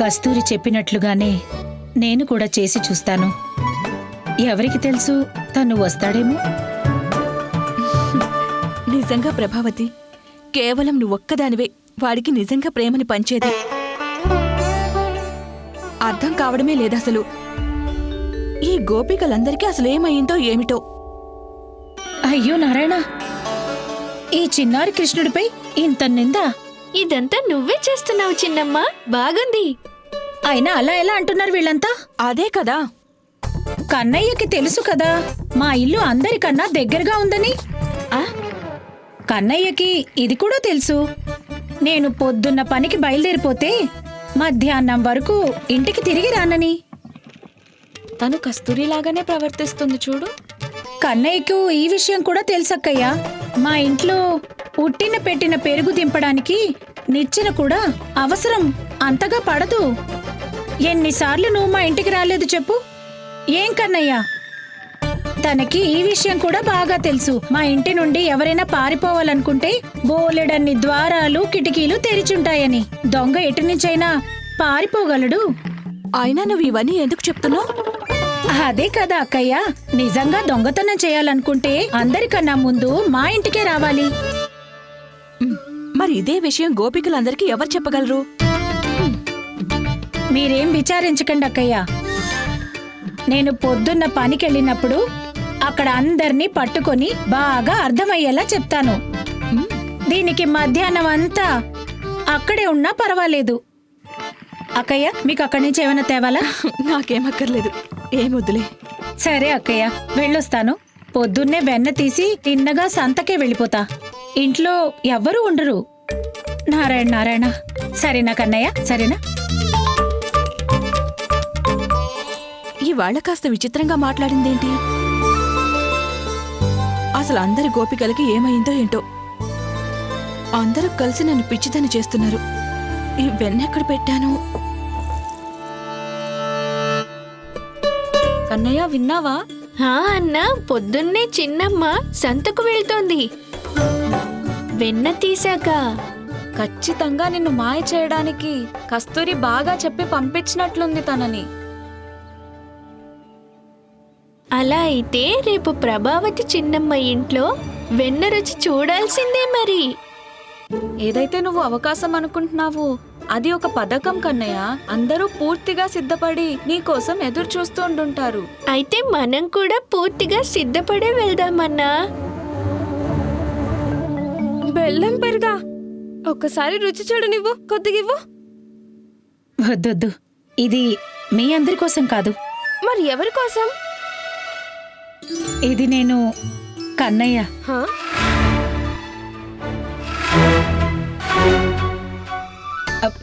కస్తూరి చెప్పినట్లుగానే నేను కూడా చేసి చూస్తాను. ఎవరికి తెలుసు తను వస్తాడేమో? నిజంగా ప్రభావతి కేవలం నువ్వొక్కదానివే వాడికి నిజంగా ప్రేమని పంచేది. అర్థం కావడమే లేదసలు. ఈ గోపికలందరికీ అసలు ఏమయ్యిందో ఏమిటో? అయ్యో నారాయణ! ఈ చిన్నారి కృష్ణుడిపై ఇంత నిందా? ఇదంతా నువ్వే చేస్తున్నావు చిన్నమ్మ. బాగుంది. అయినా అలా ఎలా అంటున్నారు వీళ్ళంతా? అదే కదా. కన్నయ్యకి తెలుసు కదా మా ఇల్లు అందరికన్నా దగ్గరగా ఉందని. ఆ? కన్నయ్యకి ఇది కూడా తెలుసు. నేను పొద్దున్న పనికి బయలుదేరిపోతే మధ్యాహ్నం వరకు ఇంటికి తిరిగి రానని. తను కస్తూరిలాగానే ప్రవర్తిస్తుంది చూడు. కన్నయ్యకు ఈ విషయం కూడా తెలుసక్కయ్యా. మా ఇంట్లో ఉట్టిన పెట్టిన పెరుగు దింపడానికి నిచ్చెన కూడా అవసరం. అంతగా పడదు. ఎన్నిసార్లు నువ్వు మా ఇంటికి రాలేదు చెప్పు. ఏం కన్నయ్యా? తనకి ఈ విషయం కూడా బాగా తెలుసు. మా ఇంటి నుండి ఎవరైనా పారిపోవాలనుకుంటే బోలెడన్ని ద్వారాలు కిటికీలు తెరిచుంటాయని. దొంగ ఎటు నుంచైనా పారిపోగలడు. అయినా నువ్వు ఇవన్నీ ఎందుకు చెప్తున్నావు? అదే కదా అక్కయ్య. నిజంగా దొంగతనం చేయాలనుకుంటే అందరికన్నా ముందు మా ఇంటికే రావాలి. మరి ఇదే విషయం గోపికలందరికీ ఎవరు చెప్పగలరు? మీరేం విచారించకండి అక్కయ్య. నేను పొద్దున్న పనికెళ్ళినప్పుడు అక్కడ అందర్నీ పట్టుకొని బాగా అర్థమయ్యేలా చెప్తాను. దీనికి మధ్యాహ్నం అంతా అక్కడే ఉన్నా పర్వాలేదు. అక్కయ్య మీకు అక్కడి నుంచి ఏమైనా తేవాలా? నాకేమక్కర్లేదు ఏమొద్దులే సరే అక్కయ్య వెళ్ళొస్తాను. పొద్దున్నే వెన్న తీసి తిన్నగా సంతకే వెళ్ళిపోతా. ఇంట్లో ఎవ్వరూ ఉండరు. నారాయణ నారాయణ. సరేనా కన్నయ్య? సరేనా? ఇవాళ కాస్త విచిత్రంగా మాట్లాడిందేంటి? అసలు అందరి గోపికలకి ఏమైందో ఏంటో. అందరూ కలిసి నన్ను పిచ్చిదని చేస్తున్నారు. ఈ వెన్నెక్కడ పెట్టాను? కన్నయ్య విన్నావా? హా అన్నా పొద్దున్నే చిన్నమ్మ సంతకు వెళ్తోంది. వెన్న తీసాక ఖచ్చితంగా నిన్ను మాయ చేయడానికి కస్తూరి బాగా చెప్పి పంపించినట్లుంది తనని. అలా అయితే రేపు ప్రభావతి చిన్నమ్మ ఇంట్లో వెన్న రుచి చూడాల్సిందే మరి. ఏదైతే నువ్వు అవకాశం అనుకుంటున్నావో అది ఒక పథకం కన్నయ్య. అందరూ పూర్తిగా సిద్ధపడి నీ కోసం ఎదురు చూస్తూ ఉండుంటారు. అయితే మనం కూడా పూర్తిగా సిద్ధపడే వెళ్దామన్నా? బెల్లం పెరుగా. ఒక్కసారి రుచి చూడు నువ్వు కొద్దిగివ్వు. వద్దొద్దు. ఇది మీ అందరి కోసం కాదు. మరి ఎవరి కోసం? ఇది నేను కన్నయ్య. హా?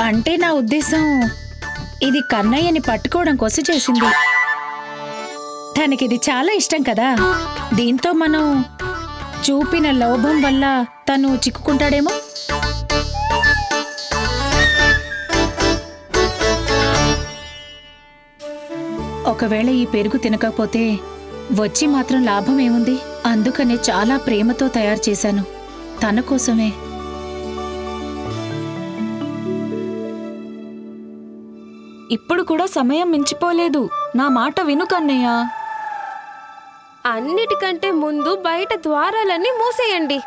అంటే నా ఉద్దేశం ఇది కన్నయ్యని పట్టుకోవడం కోసం చేసింది. తనకి ఇది చాలా ఇష్టం కదా. దీంతో మనం చూపిన లోభం వల్ల తను చిక్కుకుంటాడేమో? ఒకవేళ ఈ పెరుగు తినకపోతే వచ్చి మాత్రం లాభం ఏముంది? అందుకనే చాలా ప్రేమతో తయారు చేశాను. తన కోసమే. ఇప్పుడు కూడా సమయం మించిపోలేదు. నా మాట విను కన్నయ్య. అన్నిటికంటే ముందు బయట ద్వారాలన్నీ మూసేయండి.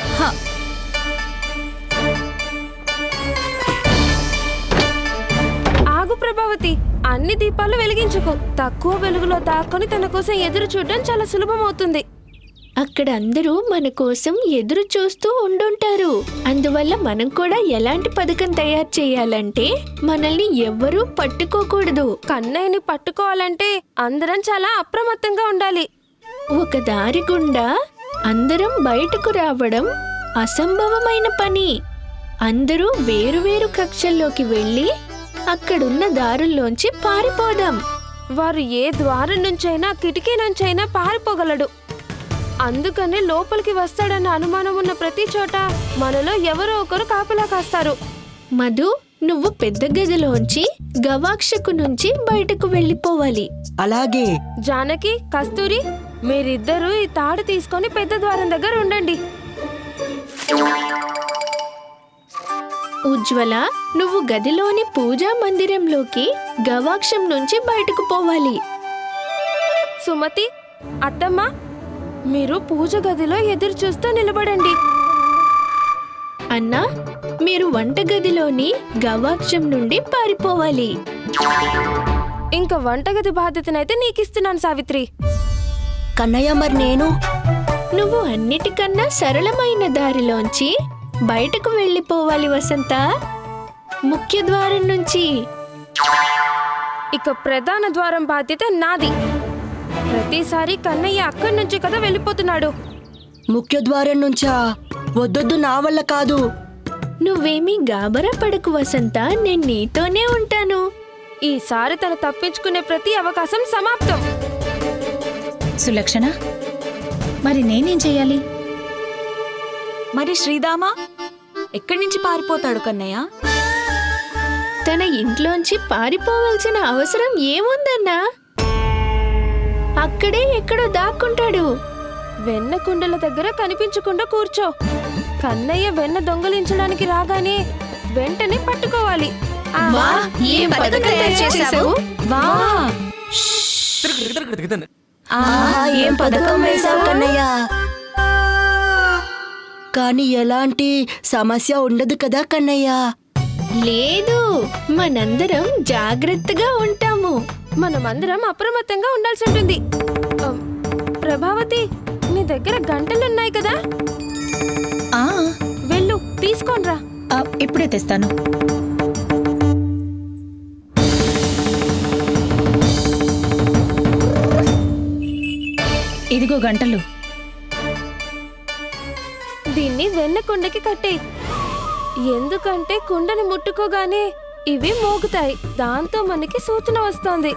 హ. ఆగు ప్రభావతి అన్ని దీపాలు వెలిగించుకో. తక్కువ వెలుగులో దాక్కొని తన కోసం ఎదురు చూడడం చాలా సులభం అవుతుంది అక్కడ అందరూ మన కోసం ఎదురు చూస్తూ ఉండుంటారు. అందువల్ల మనం కూడా ఎలాంటి పథకం తయారు చేయాలంటే మనల్ని ఎవ్వరూ పట్టుకోకూడదు. కన్నయ్యని పట్టుకోవాలంటే అందరం చాలా అప్రమత్తంగా ఉండాలి. ఒక దారి గుండా అందరం బయటకు రావడం అసంభవమైన పని. అందరూ వేరువేరు కక్షల్లోకి వెళ్ళి అక్కడున్న దారుల్లోంచి పారిపోదాం. వారు ఏ ద్వారం నుంచైనా కిటికీ నుంచైనా పారిపోగలడు. అందుకనే లోపలికి వస్తాడన్న అనుమానం ఉన్న ప్రతి చోట మనలో ఎవరో ఒకరు కాపలా కాస్తారు. మధు నువ్వు పెద్ద గదిలోంచి గవాక్షకు నుంచి బయటకు వెళ్ళిపోవాలి. అలాగే. జానకి కస్తూరి మీరిద్దరూ ఈ తాడు తీసుకొని పెద్ద ద్వారం దగ్గర ఉండండి. ఉజ్వల నువ్వు గదిలోని పూజా మందిరంలోకి గవాక్షం నుంచి బయటకు పోవాలి. సుమతి అత్తమ్మ మీరు పూజ గదిలో ఎదురు చూస్తూ నిలబడండి. అన్నా మీరు వంటగదిలోని గవాక్షం నుండి పారిపోవాలి. ఇంకా వంటగది బాధ్యతనైతే నీకిస్తున్నాను సావిత్రి. కన్నయ్య మరి నేను? నువ్వు అన్నిటికన్నా సరళమైన దారిలోంచి బయటకు వెళ్ళిపోవాలి వసంత. ముఖ్య ద్వారం నుంచి. ఇక ప్రధాన ద్వారం బాధ్యత నాది. ప్రతిసారి కన్నయ్య అక్కడి నుంచి కదా వెళ్ళిపోతున్నాడు. ముఖ్య ద్వారం నుంచా? వద్దొద్దు నా వల్ల కాదు. నువ్వేమీ గాబరా పడకు వసంత నేను నీతోనే ఉంటాను. ఈసారి తను తప్పించుకునే ప్రతి అవకాశం సమాప్తం. సులక్షణ మరి నేనేం చెయ్యాలి మరి శ్రీదామా ఎక్కడి నుంచి పారిపోతాడు కన్నయ్య? తన ఇంట్లోంచి పారిపోవాల్సిన అవసరం ఏముందన్నా? అక్కడే ఎక్కడో దాక్కుంటాడు. వెన్న కుండల దగ్గర కనిపించకుండా కూర్చో. కన్నయ్య వెన్న దొంగలించడానికి రాగానే వెంటనే పట్టుకోవాలి. ఏం పథకం తయారు చేశావు? వా. ఆహా, ఏం పథకం వేశావు కన్నయ్య? కానీ ఎలాంటి సమస్య ఉండదు కదా కన్నయ్య? లేదు మనందరం జాగ్రత్తగా ఉంటాము. మనమందరం అప్రమత్తంగా ఉండాల్సి ఉంటుంది. ప్రభావతి నీ దగ్గర గంటలున్నాయి కదా? ఆ. వెళ్ళు తీసుకోనరా ఇప్పుడే తెస్తాను. ఇదిగో గంటలు. దీన్ని వెన్న కుండకి కట్టేయి ఎందుకంటే కుండని ముట్టుకోగానే ఇవి మోగుతాయి. దాంతో మనకి సూచన వస్తోంది.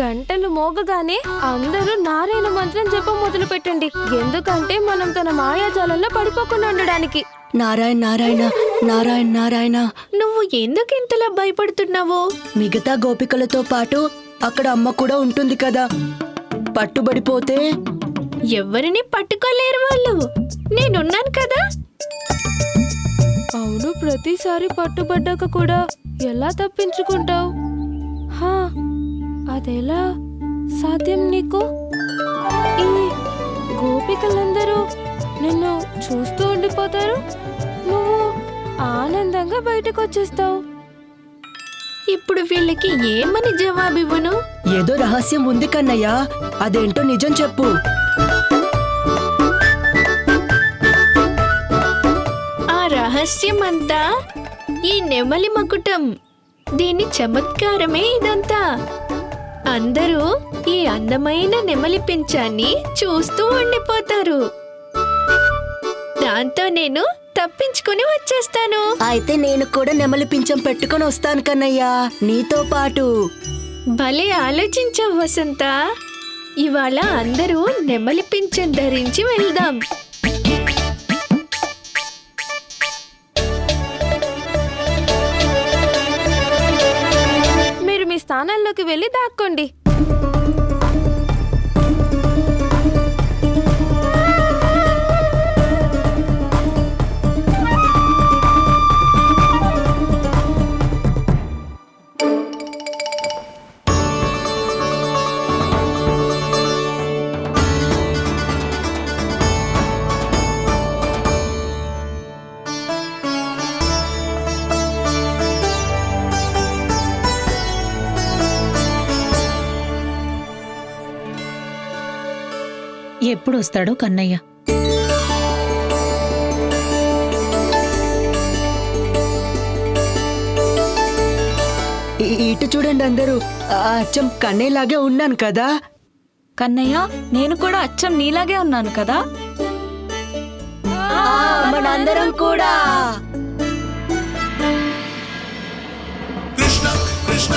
గంటలు మోగగానే అందరూ నారాయణ మంత్రం చెప్ప మొదలు పెట్టండి ఎందుకంటే మనం తన మాయాజాలంలో పడిపోకుండా ఉండడానికి. నారాయణ నారాయణ నారాయణ నారాయణ. నువ్వు ఎందుకు ఇంతలా భయపడుతున్నావు? మిగతా గోపికలతో పాటు అక్కడ అమ్మ కూడా ఉంటుంది కదా. పట్టుబడిపోతే? ఎవరిని పట్టుకోలేరు వాళ్ళు? నేనున్నాను కదా? అవును ప్రతిసారి పట్టుబడ్డాక కూడా ఎలా తప్పించుకుంటావు? హా అదెలా సాధ్యం నీకు? ఈ గోపికలందరూ నిన్ను చూస్తూ ఉండిపోతారు? నువ్వు ఆనందంగా బయటకు వచ్చేస్తావు ఇప్పుడు వీళ్ళకి ఏమని జవాబివ్వను? ఏదో రహస్యం ఉంది కన్నయ్య. అదేంటో నిజం చెప్పు. ఆ రహస్యం అంతా ఈ నెమలి మకుటం. దీని చమత్కారమే ఇదంతా. అందరూ ఈ అందమైన నెమలి పించాన్ని చూస్తూ ఉండిపోతారు. దాంతో నేను తప్పించుకుని వచ్చేస్తాను. అయితే నేను కూడా నెమలి పింఛం పెట్టుకొని వస్తాను కన్నయ్య. నీతో పాటు. భలే ఆలోచించావు వసంత. ఇవాళ అందరూ నెమలి పింఛం ధరించి వెళ్దాం. మీరు మీ స్థానాల్లోకి వెళ్ళి దాక్కోండి. ఎప్పుడు వస్తాడో కన్నయ్య. ఇటు చూడండి అందరూ. అచ్చం కన్నయ్యలాగే ఉన్నాను కదా. కన్నయ్య నేను కూడా అచ్చం నీలాగే ఉన్నాను కదా? మనందరం కూడా. కృష్ణ కృష్ణ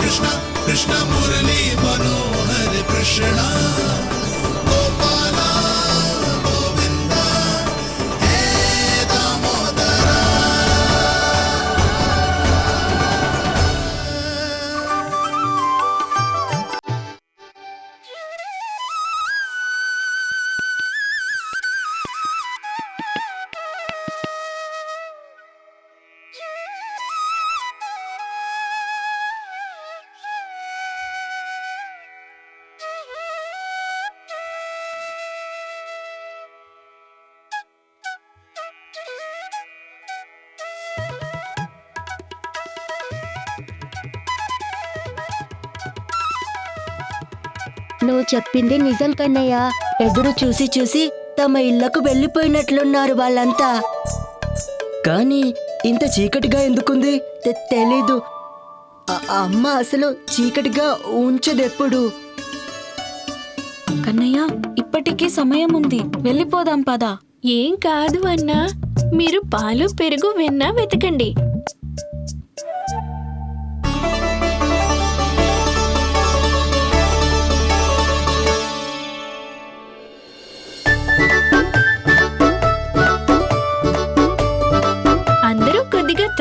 కృష్ణ కృష్ణ మురళీ మనోహర కృష్ణ. నువ్వు చెప్పింది నిజం కన్నయ్య. ఎదురు చూసి చూసి తమ ఇళ్ళకు వెళ్ళిపోయినట్లున్నారు వాళ్ళంతా. కానీ ఇంత చీకటిగా ఎందుకుంది? తెలీదు. అమ్మ అసలు చీకటిగా ఉంచదెప్పుడు? కన్నయ్య ఇప్పటికీ సమయం ఉంది వెళ్ళిపోదాం పదా. ఏం కాదు అన్నా. మీరు పాలు పెరుగు వెన్న వెతకండి.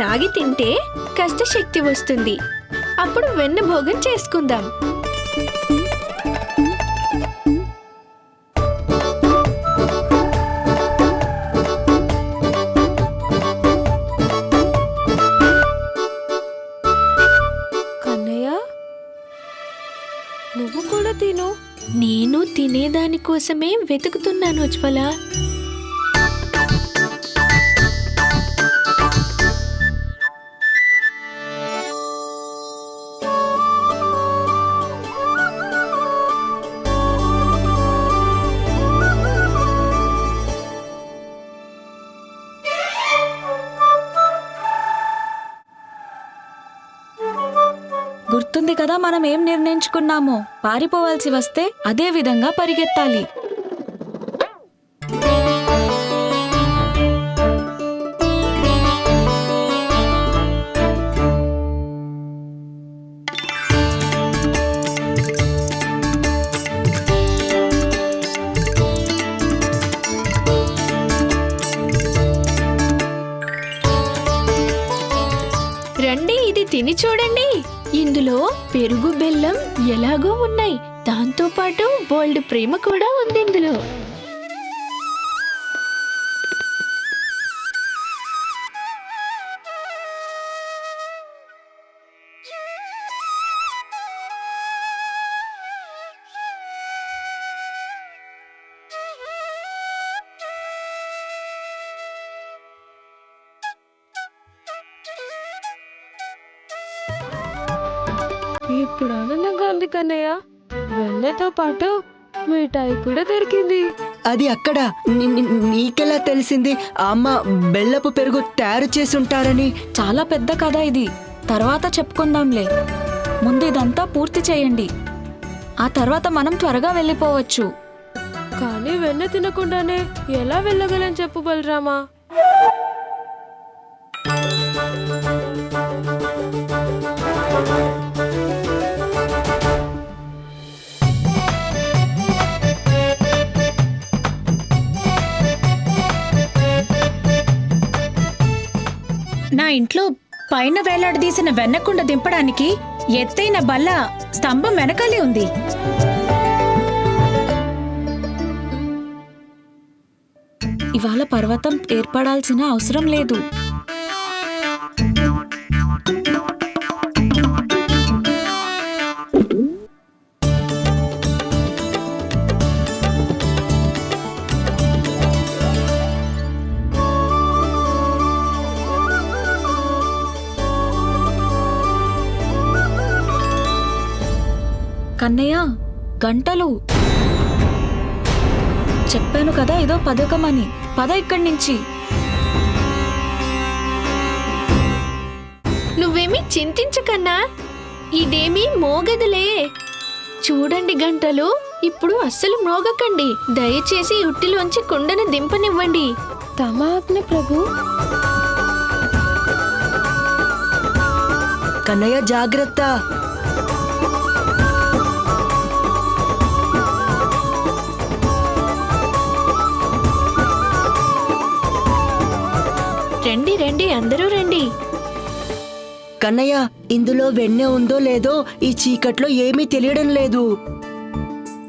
త్రాగి తింటే కష్టశక్తి వస్తుంది. అప్పుడు వెన్న భోగం చేసుకుందాం. నువ్వు కూడా తిను. నేను తినేదాని కోసమే వెతుకుతున్నాను ఉజ్వల. మనం ఏం నిర్ణయించుకున్నామో పారిపోవాల్సి వస్తే అదే విధంగా పరిగెత్తాలి. రండి ఇది తిని చూడండి. ఇందులో పెరుగు బెల్లం ఎలాగో ఉన్నాయి. దాంతో పాటు బోల్డ్ ప్రేమ కూడా ఉంది ఇందులో. ఇప్పుడు ఆనందంగా ఉంది కన్నయ్య. వెన్నతో పాటు మిఠాయి కూడా దొరికింది. అది అక్కడ ని- ని- నీకెలా తెలిసింది? ఆ అమ్మ బెల్లపు పెరుగు తయారు చేసి ఉంటారని చాలా పెద్ద కథ ఇది. తర్వాత చెప్పుకుందాంలే. ముందు ఇదంతా పూర్తి చేయండి. ఆ తర్వాత మనం త్వరగా వెళ్ళిపోవచ్చు. కానీ వెన్న తినకుండానే ఎలా వెళ్ళగలని చెప్పు బలరామా? ఇంట్లో పైన వేలాడదీసిన వెన్నకుండ దింపడానికి ఎత్తైన బల్ల స్తంభం వెనకాలే ఉంది. ఇవాళ పర్వతం ఏర్పడాల్సిన అవసరం లేదు. కన్నయ్య గంటలు. చెప్పాను కదా ఇదో పథకం అని పద ఇక్కడి నుంచి. నువ్వేమీ చింతించకన్నా? ఇదేమీ మోగదులే. చూడండి గంటలు ఇప్పుడు అస్సలు మ్రోగకండి దయచేసి ఉట్టిలోంచి కుండను దింపనివ్వండి. తమ ఆజ్ఞ ప్రభు. కన్నయ్య జాగ్రత్త. రండి అందరూ రండి. కన్నయ్య ఇందులో వెన్నె ఉందో లేదో ఈ చీకట్లో ఏమీ తెలియడం లేదు.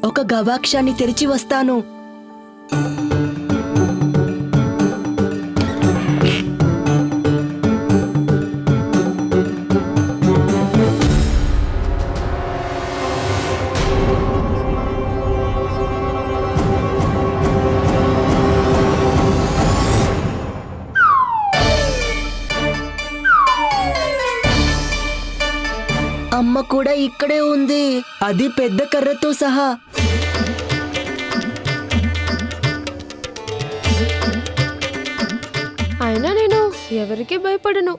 ఒక గవాక్షాన్ని తెరిచి వస్తాను. అమ్మ కూడా ఇక్కడే ఉంది. అది పెద్ద కర్రతో సహా. అయినా నేను ఎవరికి భయపడను.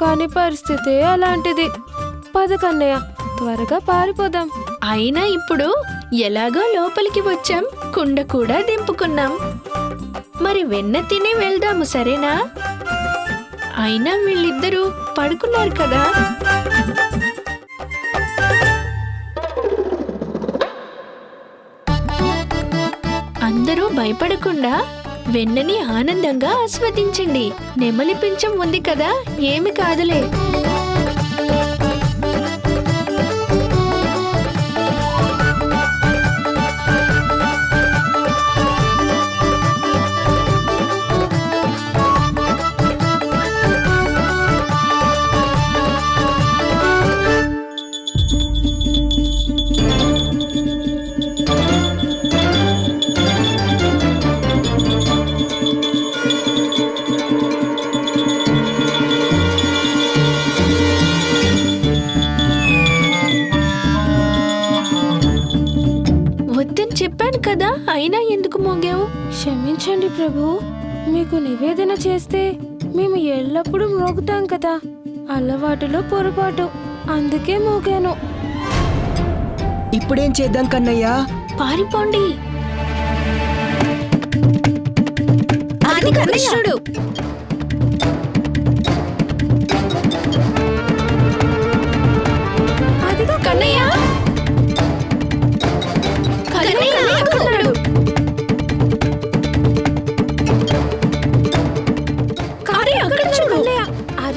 కాని పరిస్థితే అలాంటిది. పదకన్నయ్య త్వరగా పారిపోదాం. అయినా ఇప్పుడు ఎలాగో లోపలికి వచ్చాం. కుండ కూడా దింపుకున్నాం. మరి వెన్న తిని వెళ్దాము సరేనా? అయినా వీళ్ళిద్దరూ పడుకున్నారు కదా. అందరూ భయపడకుండా వెన్నని ఆనందంగా ఆస్వాదించండి. నెమలి పింఛం ఉంది కదా ఏమి కాదులే. వద్దని చెప్పాను కదా అయినా ఎందుకు మోగావు? క్షమించండి ప్రభు మీకు నివేదన చేస్తే మేము ఎల్లప్పుడూ మ్రోగుతాం కదా. అలవాటులో పొరపాటు అందుకే మోగాను. ఇప్పుడేం చేద్దాం కన్నయ్య? పారిపోండి. అది కృష్ణుడు. అదిగో కన్నయ్య. కన్నయ్య.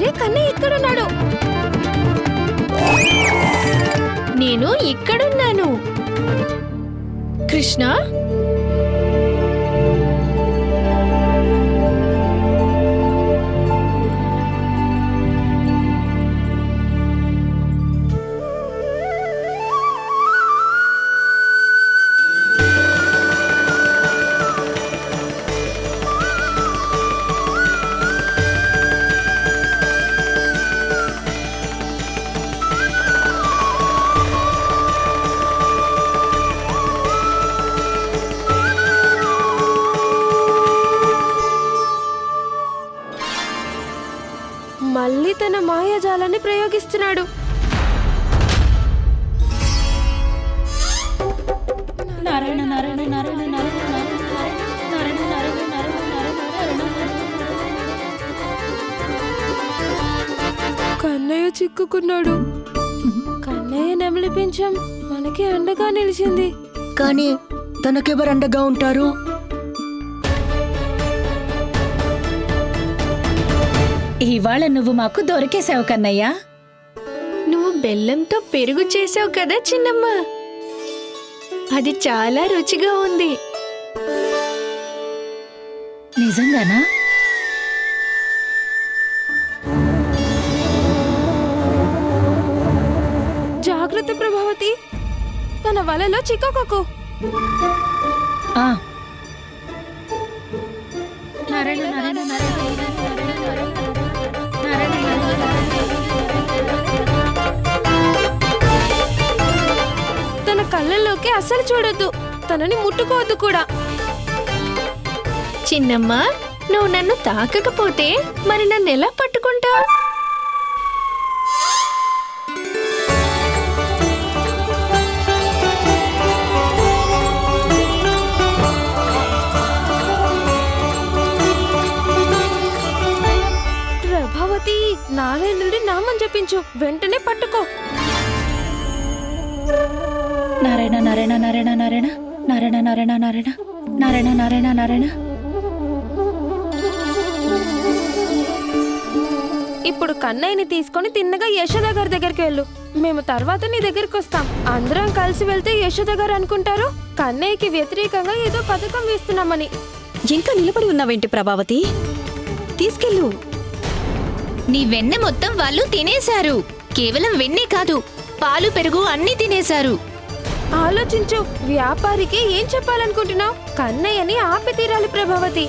అరే కన్నయ్య ఇక్కడున్నాడు. నేను ఇక్కడున్నాను. కృష్ణ? తన మాయాజాలాన్ని ప్రయోగిస్తున్నాడు. నారాయణ నారాయణ నారాయణ కన్నయ్య చిక్కుకున్నాడు. కన్నయ్య నెమలిపించాం మనకి అండగా నిలిచింది. కానీ తనకెవరు అండగా ఉంటారు? ఇవాళ నువ్వు మాకు దొరికేసావు కన్నయ్య. నువ్వు బెల్లంతో పెరుగు చేసావు కదా చిన్నమ్మ. అది చాలా రుచిగా ఉంది. నిజంగానా? జాగ్రత్త ప్రభావతి. తన వలలో చిక్కకు ఆ. తన కళ్ళల్లోకి అస్సలు చూడొద్దు. తనని ముట్టుకోవద్దు కూడా. చిన్నమ్మ నువ్వు నన్ను తాకకపోతే మరి నన్ను ఎలా పట్టుకుంటావు? ప్రభావతి నారాయణ నుండి నామం జపించు. వెంటనే పట్టుకో. నారాయణ నారాయణ నారాయణ నారాయణ నారాయణ నారాయణ నారాయణ నారాయణ నారాయణ నారాయణ. ఇప్పుడు కన్నయ్యని తీసుకొని తిన్నగా యశోద గారి దగ్గరికి వెళ్ళు. మేము తర్వాత నీ దగ్గరికి వస్తాం. అందరం కలిసి వెళ్తే యశోద గారు అనుకుంటారు కన్నయ్యకి వ్యతిరేకంగా ఏదో పథకం వేస్తున్నామని. ఇంకా నిలబడి ఉన్నావేంటి ప్రభావతి? తీసుకెళ్ళు. నీ వెన్నె మొత్తం వాళ్ళు తినేశారు. కేవలం వెన్నే కాదు పాలు పెరుగు అన్నీ తినేశారు. ఆలోచించు వ్యాపారికి ఏం చెప్పాలనుకుంటున్నావు? కన్నయ్యని ఆపి తీరాలి ప్రభావతి.